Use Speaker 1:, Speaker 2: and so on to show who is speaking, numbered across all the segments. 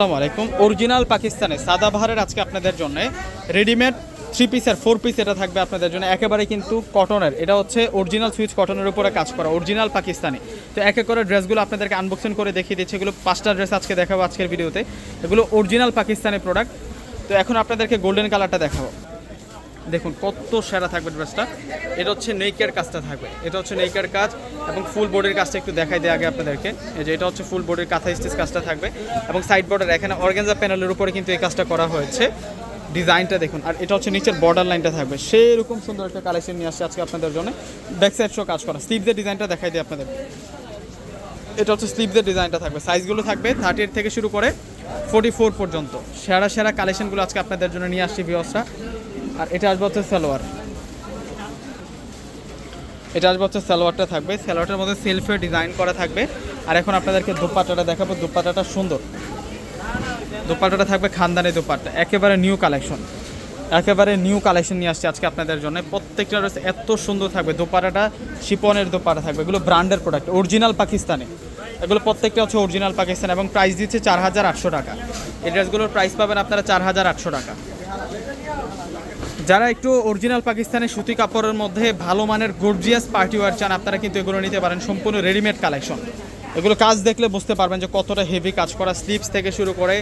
Speaker 1: আসসালামু আলাইকুম। অরিজিনাল পাকিস্তানে সাদা সাদাবাহারের আজকে আপনাদের জন্য রেডিমেড থ্রি পিস আর ফোর পিস এটা থাকবে আপনাদের জন্য। একেবারে কিন্তু কটনের এটা হচ্ছে অরিজিনাল সুইচ কটনের উপরে কাজ করা অরিজিনাল পাকিস্তানি। তো এক এক করে ড্রেসগুলো আপনাদেরকে আনবক্সিং করে দেখিয়ে দিচ্ছি। এগুলো পাঁচটা ড্রেস আজকে দেখাবো আজকের ভিডিওতে। এগুলো অরিজিনাল পাকিস্তানি প্রোডাক্ট তো এখন আপনাদেরকে গোল্ডেন কালারটা দেখাবো। দেখুন, কত সেরা থাকবে ড্রেসটা। এটা হচ্ছে নেইকের কাজটা থাকবে। এটা হচ্ছে নেইকের কাজ এবং ফুল বোর্ডের কাজটা একটু দেখাই দেয় আগে আপনাদেরকে। এই যে এটা হচ্ছে ফুল বোর্ডের কাঁথা স্টিচ কাজটা থাকবে এবং সাইড বোর্ডের এখানে অর্গানজা প্যানেলের উপরে কিন্তু এই কাজটা করা হয়েছে। ডিজাইনটা দেখুন, আর এটা হচ্ছে নিচের বর্ডার লাইনটা থাকবে। সেরকম সুন্দর একটা কালেকশন নিয়ে আসছে আজকে আপনাদের জন্য। ব্যাক সাইড শো কাজ করা। স্লিভদের ডিজাইনটা দেখাই দিই আপনাদের। এটা হচ্ছে স্লিভদের ডিজাইনটা থাকবে। সাইজগুলো থাকবে থার্টি এইট থেকে শুরু করে ফোর্টি ফোর পর্যন্ত। সেরা সেরা কালেকশনগুলো আজকে আপনাদের জন্য নিয়ে আসছি ভিওসরা আর এটা আসবে হচ্ছে সালোয়ার। এটা আসবে হচ্ছে সালোয়ারটা থাকবে। সালোয়ারটার মধ্যে সেলফে ডিজাইন করা থাকবে। আর এখন আপনাদেরকে দোপাট্টাটা দেখাবো। দোপাট্টাটা সুন্দর। দোপাট্টাটা থাকবে খানদানি দোপাট্টা। একেবারে নিউ কালেকশন একেবারে নিউ কালেকশন নিয়ে আসছে আজকে আপনাদের জন্য। প্রত্যেকটা ড্রেস এত সুন্দর থাকবে। দোপাট্টাটা শিপনের দোপাট্টা থাকবে। এগুলো ব্র্যান্ডের প্রোডাক্ট অরিজিনাল পাকিস্তানে। এগুলো প্রত্যেকটা হচ্ছে অরিজিনাল পাকিস্তান এবং প্রাইস দিচ্ছে চার হাজার আটশো টাকা। এই ড্রেসগুলোর প্রাইস পাবেন আপনারা চার হাজার আটশো টাকা। যারা একটু অরিজিনাল পাকিস্তানের সুতি কাপড়ের মধ্যে ভালো মানের গর্জিয়াস পার্টি ওয়ার চান, আপনারা কিন্তু এগুলো নিতে পারেন। সম্পূর্ণ রেডিমেড কালেকশন এগুলো কাজ দেখলে বুঝতে পারবেন যে কতটা হেভি কাজ করা। স্লিপস থেকে শুরু করে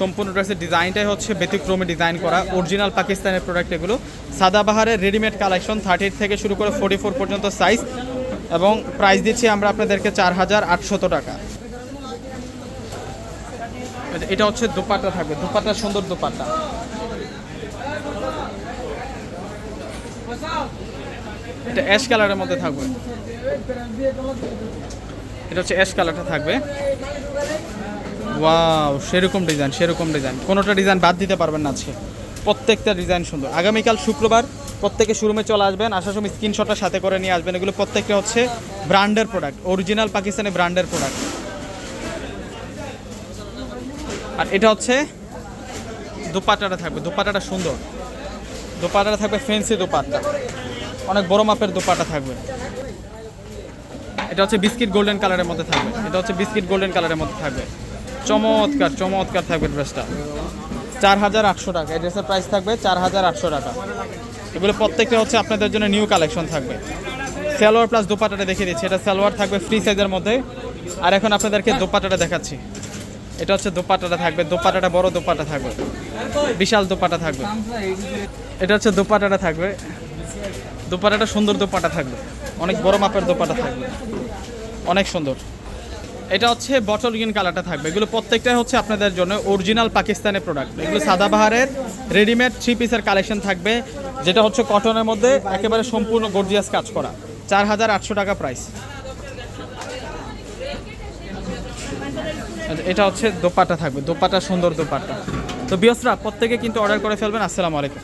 Speaker 1: সম্পূর্ণ ড্রেসের ডিজাইনটাই হচ্ছে ব্যতিক্রমে ডিজাইন করা। অরিজিনাল পাকিস্তানের প্রোডাক্ট এগুলো। সাদাবাহারের রেডিমেড কালেকশন থার্টি থেকে শুরু করে ফোর্টি ফোর পর্যন্ত সাইজ এবং প্রাইস দিচ্ছি আমরা আপনাদেরকে চার হাজার আটশত টাকা। এটা হচ্ছে দোপাট্টা থাকবে। দোপাট্টা সুন্দর দোপাট্টা। এটা অ্যাশ কালারের মধ্যে থাকবে। এটা হচ্ছে অ্যাশ কালারটা থাকবে। ওয়াও সেরকম ডিজাইন সেরকম ডিজাইন কোনোটা ডিজাইন বাদ দিতে পারবেন না আজকে। প্রত্যেকটা ডিজাইন সুন্দর। আগামীকাল শুক্রবার প্রত্যেকে শোরুমে চলে আসবেন, আসার সময় স্ক্রিনশটটা সাথে করে নিয়ে আসবেন। এগুলো প্রত্যেকটা হচ্ছে ব্র্যান্ডের প্রোডাক্ট অরিজিনাল পাকিস্তানি ব্র্যান্ডের প্রোডাক্ট আর এটা হচ্ছে দোপাট্টাটা থাকবে দোপাট্টাটা সুন্দর। দোপাট্টাটা থাকবে ফেন্সি দোপাট্টা। অনেক বড় মাপের দোপাট্টা থাকবে। এটা হচ্ছে বিস্কিট গোল্ডেন কালারের মধ্যে থাকবে। এটা হচ্ছে বিস্কিট গোল্ডেন কালারের মধ্যে থাকবে। চমৎকার চমৎকার থাকবে ড্রেসটা। চার হাজার আটশো টাকা। এই ড্রেসের প্রাইস থাকবে চার হাজার আটশো টাকা। এগুলো প্রত্যেকটা হচ্ছে আপনাদের জন্য নিউ কালেকশন থাকবে। সালোয়ার প্লাস দোপাটাটা দেখিয়ে দিচ্ছি। এটা সালোয়ার থাকবে ফ্রি সাইজের মধ্যে। আর এখন আপনাদেরকে দোপাটাটা দেখাচ্ছি। এটা হচ্ছে দোপাটাটা থাকবে। দোপাটাটা বড় দোপাটা থাকবে। বিশাল দোপাটা থাকবে। এটা হচ্ছে দোপাটাটা থাকবে। দোপাটাটা সুন্দর দোপাটা থাকবে। অনেক বড় মাপের দোপাটা থাকবে। অনেক সুন্দর। এটা হচ্ছে বটল গ্রিন কালারটা থাকবে। এগুলো প্রত্যেকটাই হচ্ছে আপনাদের জন্য অরিজিনাল পাকিস্তানের প্রোডাক্ট এগুলো সাদাবাহারের রেডিমেড থ্রি পিসের কালেকশন থাকবে। যেটা হচ্ছে কটনের মধ্যে একেবারে সম্পূর্ণ গর্জিয়াস কাজ করা। চার হাজার আটশো টাকা প্রাইস এটা হচ্ছে দোপাটা থাকবে। দোপাটা সুন্দর দোপাটা তো বিয়সরা, প্রত্যেকে কিন্তু অর্ডার করে ফেলবেন। আসসালামু আলাইকুম।